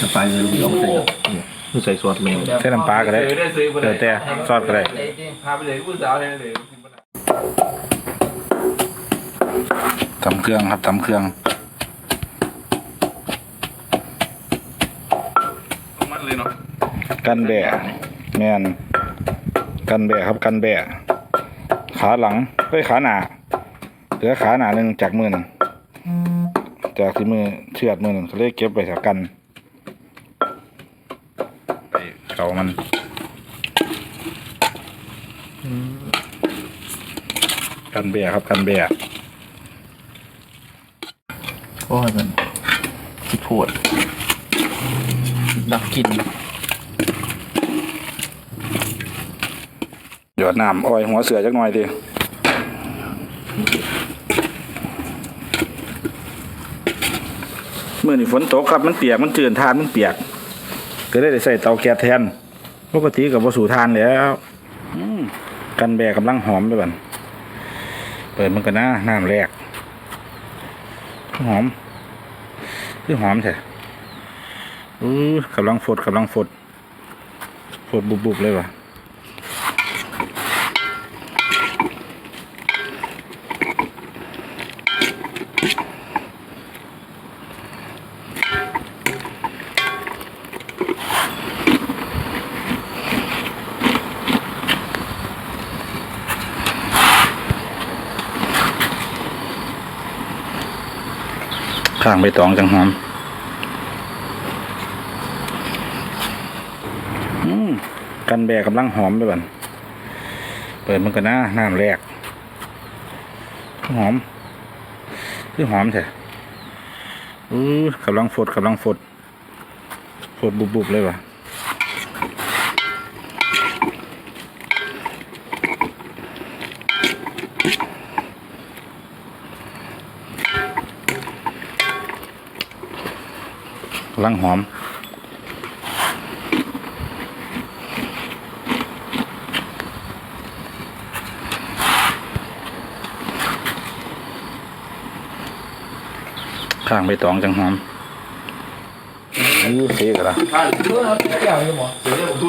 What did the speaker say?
สไปเลยลูกน้องใส่นี่ใส่ซอสแมวใส่น้ำปลาก็ได้ได้ซื้อบ่เดี๋ยวแต่ซอสก็ได้พาไปเลยผู้สาวให้เลยทำเครื่องครับทำเครื่องมันเลยเนาะกันแบะแมนกันแบะครับกันแบะขาหลังเอ้ยขาหน้าเหลือขาหน้าหนึ่งจากมือหนึ่งจากที่มือเชือดมือหนึ่งเขาเลยเก็บไปจากกันไป เขามันกันแบะครับกันแบะโอ้ยมันสิโพดดักกินหยอดน้ำอ้อยหัวเสือจักหน่อยดิเมื่อนี่ฝนตกครับมันเปียกมันจืดทานมันเปียก ก็เลยได้ใส่เตาแก๊สแทนปกติกับวัสูทานแล้วกันแบกกำลังหอมด้วยบันเปิดมันกันนะน้ำแรก หอมคือหอมใช่อือกำลังฟดกำลังฟดฟดบุบๆเลยว่ะ ข้างใบตองจังหอมอืมกันแบกกำลังหอมด้วยบันเปิดมันกันนะน้ำแรก หอม คือหอมใช่อือกำลังฟดกำลังฟด ฟดบุบๆเลยว่ะลังหอม ข้างใบตองจังหอม นี่เสียกันละข้าวเพื่อนเอาแก้วอยู่หมอเดี๋ยวผม